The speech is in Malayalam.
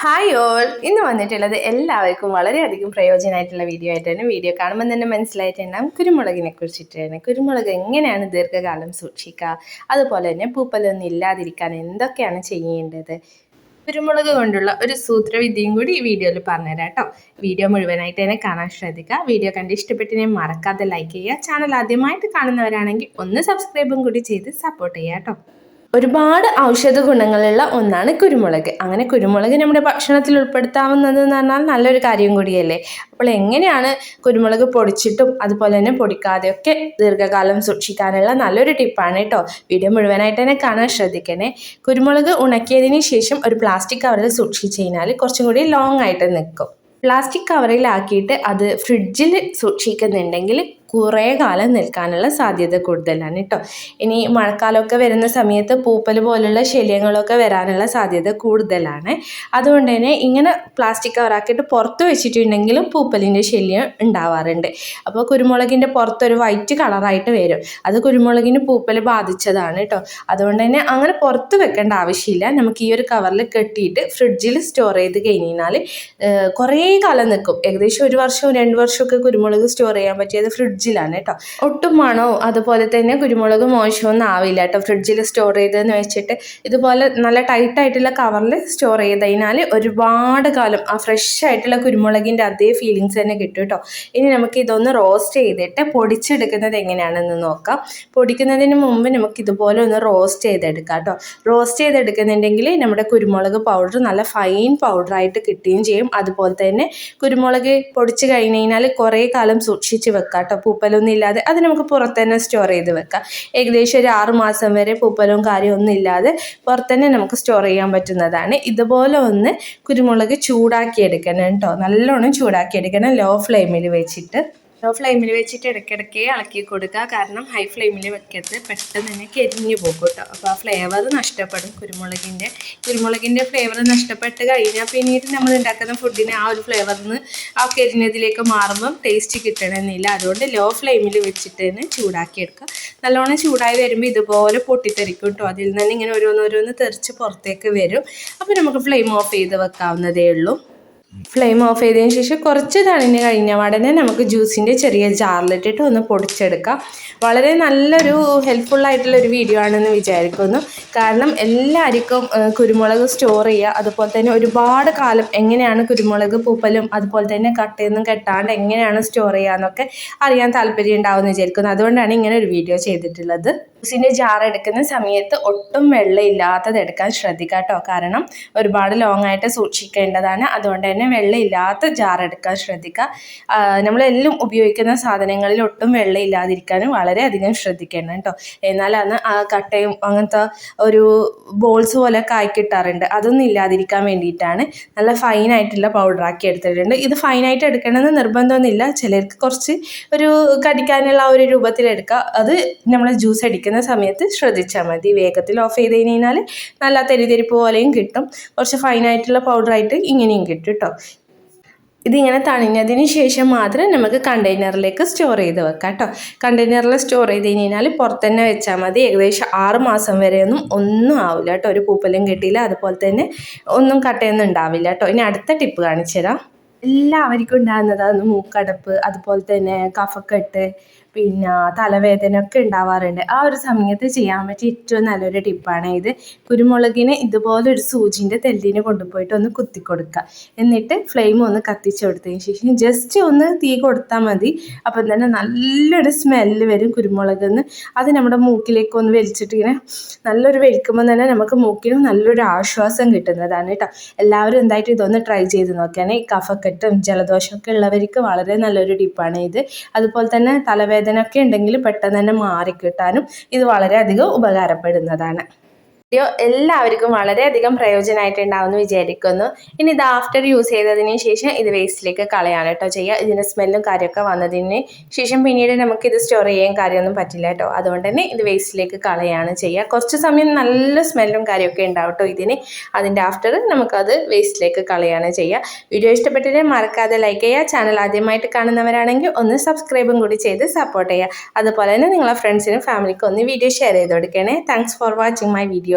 ഹായ് ഓൾ ഇന്ന് വന്നിട്ടുള്ളത് എല്ലാവർക്കും വളരെയധികം പ്രയോജനമായിട്ടുള്ള വീഡിയോ ആയിട്ടാണ്. വീഡിയോ കാണുമ്പോൾ തന്നെ മനസ്സിലായിട്ടുണ്ടാകും കുരുമുളകിനെ കുറിച്ചിട്ടാണ്. കുരുമുളക് എങ്ങനെയാണ് ദീർഘകാലം സൂക്ഷിക്കുക? അതുപോലെ തന്നെ പൂപ്പലൊന്നും ഇല്ലാതിരിക്കാൻ എന്തൊക്കെയാണ് ചെയ്യേണ്ടത്? കുരുമുളക് കൊണ്ടുള്ള ഒരു സൂത്രവിദ്യയും കൂടി ഈ വീഡിയോയിൽ പറഞ്ഞുതരാം കേട്ടോ. വീഡിയോ മുഴുവനായിട്ട് തന്നെ കാണാൻ ശ്രദ്ധിക്കുക. വീഡിയോ കണ്ട് ഇഷ്ടപ്പെട്ടിനെ മറക്കാതെ ലൈക്ക് ചെയ്യുക. ചാനൽ ആദ്യമായിട്ട് കാണുന്നവരാണെങ്കിൽ ഒന്ന് സബ്സ്ക്രൈബും കൂടി ചെയ്ത് സപ്പോർട്ട് ചെയ്യുക കേട്ടോ. ഒരുപാട് ഔഷധ ഗുണങ്ങളുള്ള ഒന്നാണ് കുരുമുളക്. അങ്ങനെ കുരുമുളക് നമ്മുടെ ഭക്ഷണത്തിൽ ഉൾപ്പെടുത്താവുന്നത് എന്ന് പറഞ്ഞാൽ നല്ലൊരു കാര്യം കൂടിയല്ലേ? അപ്പോൾ എങ്ങനെയാണ് കുരുമുളക് പൊടിച്ചിട്ടും അതുപോലെ തന്നെ പൊടിക്കാതെയൊക്കെ ദീർഘകാലം സൂക്ഷിക്കാനുള്ള നല്ലൊരു ടിപ്പാണ് കേട്ടോ. വീഡിയോ മുഴുവനായിട്ട് തന്നെ കാണാൻ ശ്രദ്ധിക്കണേ. കുരുമുളക് ഉണക്കിയതിന് ശേഷം ഒരു പ്ലാസ്റ്റിക് കവറിൽ സൂക്ഷിച്ച് കഴിഞ്ഞാൽ കുറച്ചും കൂടി ലോങ് ആയിട്ട് നിൽക്കും. പ്ലാസ്റ്റിക് കവറിലാക്കിയിട്ട് അത് ഫ്രിഡ്ജിൽ സൂക്ഷിക്കുന്നുണ്ടെങ്കിൽ കുറേ കാലം നിൽക്കാനുള്ള സാധ്യത കൂടുതലാണ് കേട്ടോ ഇനി മഴക്കാലമൊക്കെ വരുന്ന സമയത്ത് പൂപ്പൽ പോലുള്ള ശല്യങ്ങളൊക്കെ വരാനുള്ള സാധ്യത കൂടുതലാണ്. അതുകൊണ്ട് തന്നെ ഇങ്ങനെ പ്ലാസ്റ്റിക് കവറാക്കിയിട്ട് പുറത്ത് വെച്ചിട്ടുണ്ടെങ്കിലും പൂപ്പലിന്റെ ശല്യം ഉണ്ടാവാറുണ്ട്. അപ്പോൾ കുരുമുളകിന്റെ പുറത്തൊരു വൈറ്റ് കളറായിട്ട് വരും. അത് കുരുമുളകിന് പൂപ്പൽ ബാധിച്ചതാണ് കേട്ടോ അതുകൊണ്ട് തന്നെ അങ്ങനെ പുറത്ത് വെക്കേണ്ട ആവശ്യമില്ല. നമുക്ക് ഈ ഒരു കവറിൽ കെട്ടിയിട്ട് ഫ്രിഡ്ജിൽ സ്റ്റോർ ചെയ്ത് കഴിഞ്ഞാൽ കുറേ കാലം നിൽക്കും. ഏകദേശം ഒരു വർഷവും രണ്ട് വർഷമൊക്കെ കുരുമുളക് സ്റ്റോർ ചെയ്യാൻ പറ്റിയത് ഫ്രിഡ്ജിലാണ് കേട്ടോ. ഒട്ടും മണോ? അതുപോലെ തന്നെ കുരുമുളക് മോശമൊന്നും ആവില്ല കേട്ടോ. ഫ്രിഡ്ജിൽ സ്റ്റോർ ചെയ്തതെന്ന് വെച്ചിട്ട് ഇതുപോലെ നല്ല ടൈറ്റ് ആയിട്ടുള്ള കവറിൽ സ്റ്റോർ ചെയ്തതിനാൽ ഒരുപാട് കാലം ആ ഫ്രഷ് ആയിട്ടുള്ള കുരുമുളകിന്റെ അതേ ഫീലിങ്സ് തന്നെ കിട്ടും കേട്ടോ. ഇനി നമുക്ക് ഇതൊന്ന് റോസ്റ്റ് ചെയ്തിട്ട് പൊടിച്ചെടുക്കുന്നത് എങ്ങനെയാണെന്ന് നോക്കാം. പൊടിക്കുന്നതിന് മുമ്പ് നമുക്ക് ഇതുപോലെ ഒന്ന് റോസ്റ്റ് ചെയ്തെടുക്കാം കേട്ടോ. റോസ്റ്റ് ചെയ്തെടുക്കുന്നുണ്ടെങ്കിൽ നമ്മുടെ കുരുമുളക് പൗഡർ നല്ല ഫൈൻ പൗഡറായിട്ട് കിട്ടുകയും ചെയ്യും. അതുപോലെ തന്നെ കുരുമുളക് പൊടിച്ച് കഴിഞ്ഞ് കഴിഞ്ഞാൽ കുറേ കാലം സൂക്ഷിച്ച് വെക്കാം കേട്ടോ. പൂപ്പലൊന്നും ഇല്ലാതെ അത് നമുക്ക് പുറത്ത് തന്നെ സ്റ്റോർ ചെയ്ത് വെക്കാം. ഏകദേശം ഒരു ആറ് മാസം വരെ പൂപ്പലും കാര്യമൊന്നും ഇല്ലാതെ പുറത്ത് തന്നെ നമുക്ക് സ്റ്റോർ ചെയ്യാൻ പറ്റുന്നതാണ്. ഇതുപോലെ ഒന്ന് കുരുമുളക് ചൂടാക്കി എടുക്കണം കേട്ടോ. നല്ലോണം ചൂടാക്കി എടുക്കണം. ലോ ഫ്ലെയിമിൽ വെച്ചിട്ട്. ലോ ഫ്ലെയിമിൽ വെച്ചിട്ട് ഇടയ്ക്കിടയ്ക്ക് ഇളക്കി കൊടുക്കുക. കാരണം ഹൈ ഫ്ലെയിമിൽ വെക്കരുത്. പെട്ടെന്ന് തന്നെ കരിഞ്ഞു പോകും കേട്ടോ. അപ്പോൾ ആ ഫ്ലേവർ നഷ്ടപ്പെടും കുരുമുളകിന്റെ കുരുമുളകിന്റെ ഫ്ലേവർ നഷ്ടപ്പെട്ട് കഴിഞ്ഞാൽ പിന്നീട് നമ്മൾ ഉണ്ടാക്കുന്ന ഫുഡിന് ആ ഒരു ഫ്ലേവറിന്ന് ആ കരിഞ്ഞതിലേക്ക് മാറുമ്പം ടേസ്റ്റ് കിട്ടണമെന്നില്ല. അതുകൊണ്ട് ലോ ഫ്ലെയിമിൽ വെച്ചിട്ട് തന്നെ ചൂടാക്കിയെടുക്കുക നല്ലോണം ചൂടായി വരുമ്പോൾ ഇതുപോലെ പൊട്ടിത്തെറിക്കും കേട്ടോ. അതിൽ നിന്ന് ഇങ്ങനെ ഓരോന്നോരോന്ന് തെറിച്ച് പുറത്തേക്ക് വരും. അപ്പോൾ നമുക്ക് ഫ്ലെയിം ഓഫ് ചെയ്ത് വെക്കാവുന്നതേ ഉള്ളൂ. ഫ്ലെയിം ഓഫ് ചെയ്തതിന് ശേഷം കുറച്ച് തണിഞ്ഞ് കഴിഞ്ഞ ഉടനെ നമുക്ക് ജ്യൂസിന്റെ ചെറിയ ജാറിലിട്ടിട്ട് ഒന്ന് പൊടിച്ചെടുക്കാം. വളരെ നല്ലൊരു ഹെൽപ്ഫുൾ ആയിട്ടുള്ള ഒരു വീഡിയോ ആണെന്ന് വിചാരിക്കുന്നു. കാരണം എല്ലാവർക്കും കുരുമുളക് സ്റ്റോർ ചെയ്യുക അതുപോലെ തന്നെ ഒരുപാട് കാലം എങ്ങനെയാണ് കുരുമുളക് പൂപ്പലും അതുപോലെ തന്നെ കട്ടയൊന്നും കെട്ടാണ്ട് എങ്ങനെയാണ് സ്റ്റോർ ചെയ്യുക അറിയാൻ താല്പര്യം ഉണ്ടാവുമെന്ന് വിചാരിക്കുന്നു. അതുകൊണ്ടാണ് ഇങ്ങനെ ഒരു വീഡിയോ ചെയ്തിട്ടുള്ളത്. ജ്യൂസിന്റെ ജാർ എടുക്കുന്ന സമയത്ത് ഒട്ടും വെള്ളമില്ലാത്തത് എടുക്കാൻ ശ്രദ്ധിക്കാം കേട്ടോ കാരണം ഒരുപാട് ലോങ് ആയിട്ട് സൂക്ഷിക്കേണ്ടതാണ്. അതുകൊണ്ട് വെള്ളമില്ലാത്ത ജാർ എടുക്കാൻ ശ്രദ്ധിക്കുക. നമ്മളെല്ലാം ഉപയോഗിക്കുന്ന സാധനങ്ങളിൽ ഒട്ടും വെള്ളമില്ലാതിരിക്കാനും വളരെയധികം ശ്രദ്ധിക്കണം കേട്ടോ. എന്നാലാണ് ആ കട്ടയും അങ്ങനത്തെ ഒരു ബോൾസ് പോലെ കായ്ക്കിട്ടാറുണ്ട് കിട്ടാറുണ്ട്. അതൊന്നും ഇല്ലാതിരിക്കാൻ വേണ്ടിയിട്ടാണ്. നല്ല ഫൈനായിട്ടുള്ള പൗഡറാക്കി എടുത്തിട്ടുണ്ട്. ഇത് ഫൈനായിട്ട് എടുക്കണമെന്ന് നിർബന്ധമൊന്നുമില്ല. ചിലർക്ക് കുറച്ച് ഒരു കടിക്കാനുള്ള ഒരു രൂപത്തിലെടുക്കുക അത് നമ്മൾ ജ്യൂസ് അടിക്കുന്ന സമയത്ത് ശ്രദ്ധിച്ചാൽ മതി. വേഗത്തിൽ ഓഫ് ചെയ്ത് കഴിഞ്ഞാൽ നല്ല തെരിതെരിപ്പ് പോലെയും കിട്ടും. കുറച്ച് ഫൈനായിട്ടുള്ള പൗഡറായിട്ട് ഇങ്ങനെയും കേട്ടോ. ഇതിങ്ങനെ തണിഞ്ഞതിന് ശേഷം മാത്രം നമുക്ക് കണ്ടെയ്നറിലേക്ക് സ്റ്റോർ ചെയ്ത് വെക്കാം കേട്ടോ കണ്ടെയ്നറിൽ സ്റ്റോർ ചെയ്ത് കഴിഞ്ഞാൽ പുറത്ത് തന്നെ വെച്ചാൽ മതി. ഏകദേശം ആറ് മാസം വരെയൊന്നും ഒന്നും ആവില്ല കേട്ടോ ഒരു പൂപ്പലും കിട്ടിയില്ല. അതുപോലെ തന്നെ ഒന്നും കട്ടയൊന്നും ഉണ്ടാവില്ല കേട്ടോ ഇനി അടുത്ത ടിപ്പ് കാണിച്ചു തരാം എല്ലാവർക്കും ഉണ്ടാകുന്നതാണ് മൂക്കടപ്പ് അതുപോലെ തന്നെ കഫക്കെട്ട് പിന്നെ തലവേദന ഒക്കെ ഉണ്ടാവാറുണ്ട്. ആ ഒരു സമയത്ത് ചെയ്യാൻ പറ്റിയ ഏറ്റവും നല്ലൊരു ടിപ്പാണ് ഇത്. കുരുമുളകിനെ ഇതുപോലെ ഒരു സൂചിന്റെ തെല്ലിനെ കൊണ്ടുപോയിട്ട് ഒന്ന് കുത്തി കൊടുക്കുക എന്നിട്ട് ഫ്ലെയിം ഒന്ന് കത്തിച്ചു കൊടുത്തതിന് ശേഷം ജസ്റ്റ് ഒന്ന് തീ കൊടുത്താൽ മതി. അപ്പം തന്നെ നല്ലൊരു സ്മെല്ല് വരും കുരുമുളകെന്ന്. അത് നമ്മുടെ മൂക്കിലേക്ക് ഒന്ന് വലിച്ചിട്ട് ഇങ്ങനെ നല്ലൊരു വലിക്കുമ്പോൾ തന്നെ നമുക്ക് മൂക്കിന് നല്ലൊരു ആശ്വാസം കിട്ടുന്നതാണ് കേട്ടോ എല്ലാവരും എന്തായിട്ട് ഇതൊന്ന് ട്രൈ ചെയ്ത് നോക്കിയാണ്. ഈ കഫക്കെട്ടും ജലദോഷമൊക്കെ ഉള്ളവർക്ക് വളരെ നല്ലൊരു ടിപ്പാണ് ഇത്. അതുപോലെ തന്നെ തലവേദന ഒക്കെ ഉണ്ടെങ്കിൽ പെട്ടെന്ന് തന്നെ മാറിക്കിട്ടാനും ഇത് വളരെയധികം ഉപകാരപ്പെടുന്നതാണ്. വീഡിയോ എല്ലാവർക്കും വളരെയധികം പ്രയോജനമായിട്ടുണ്ടാവുമെന്ന് വിചാരിക്കുന്നു. ഇനി ഇത് ആഫ്റ്റർ യൂസ് ചെയ്തതിന് ശേഷം ഇത് വേസ്റ്റിലേക്ക് കളയാണ് കേട്ടോ ചെയ്യുക. ഇതിന്റെ സ്മെല്ലും കാര്യമൊക്കെ വന്നതിന് ശേഷം പിന്നീട് നമുക്ക് ഇത് സ്റ്റോർ ചെയ്യാൻ കാര്യമൊന്നും പറ്റില്ല കേട്ടോ. അതുകൊണ്ട് തന്നെ ഇത് വേസ്റ്റിലേക്ക് കളയാണ് ചെയ്യുക. കുറച്ച് സമയം നല്ല സ്മെല്ലും കാര്യമൊക്കെ ഉണ്ടാവും കേട്ടോ ഇതിന്. അതിന്റെ ആഫ്റ്റർ നമുക്കത് വേസ്റ്റിലേക്ക് കളയാണ് ചെയ്യുക. വീഡിയോ ഇഷ്ടപ്പെട്ടിട്ട് മറക്കാതെ ലൈക്ക് ചെയ്യുക. ചാനൽ ആദ്യമായിട്ട് കാണുന്നവരാണെങ്കിൽ ഒന്ന് സബ്സ്ക്രൈബും കൂടി ചെയ്ത് സപ്പോർട്ട് ചെയ്യുക. അതുപോലെ തന്നെ നിങ്ങളെ ഫ്രണ്ട്സിനും ഫാമിലിക്കും ഒന്ന് വീഡിയോ ഷെയർ ചെയ്ത് കൊടുക്കണേ. Thanks for watching my video